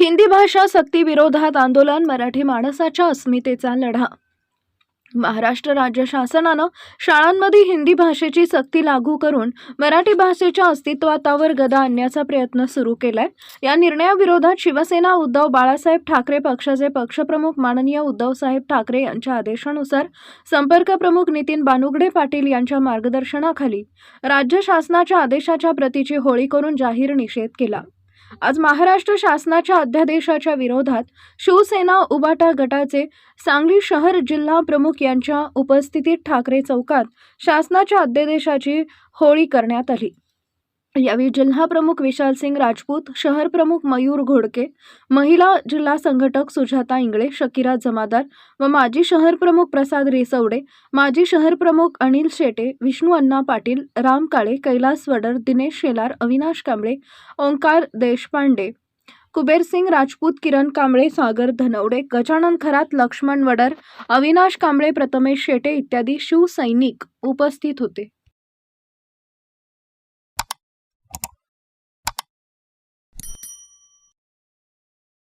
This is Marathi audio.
Hindi भाषा सक्ती विरोधात आंदोलन मराठी माणसाच्या अस्मितेचा लढा. महाराष्ट्र राज्य शासनानं शाळांमध्ये हिंदी भाषेची सक्ती लागू करून मराठी भाषेच्या अस्तित्वातावर गदा आणण्याचा प्रयत्न सुरू केलाय. या निर्णयाविरोधात शिवसेना उद्धव बाळासाहेब ठाकरे पक्षाचे पक्षप्रमुख माननीय उद्धवसाहेब ठाकरे यांच्या आदेशानुसार संपर्क प्रमुख नितीन बानुगडे पाटील यांच्या मार्गदर्शनाखाली राज्य शासनाच्या आदेशाच्या प्रतीची होळी करून जाहीर निषेध केला. आज महाराष्ट्र शासनाच्या अध्यादेशाच्या विरोधात शिवसेना उबाटा गटाचे सांगली शहर जिल्हा प्रमुख यांच्या उपस्थितीत ठाकरे चौकात शासनाच्या अध्यादेशाची होळी करण्यात आली. यावेळी जिल्हा प्रमुख विशाल सिंग राजपूत शहर प्रमुख मयूर घोडके महिला जिल्हा संघटक सुजाता इंगळे शकिरा जमादार व माजी शहर प्रमुख प्रसाद रिसवडे माजी शहर प्रमुख अनिल शेटे विष्णू अण्णा पाटील राम काळे कैलास वडर दिनेश शेलार अविनाश कांबळे ओंकार देशपांडे कुबेरसिंग राजपूत किरण कांबळे सागर धनवडे गजानन खरात लक्ष्मण वडर अविनाश कांबळे प्रथमेश शेटे इत्यादी शिवसैनिक उपस्थित होते.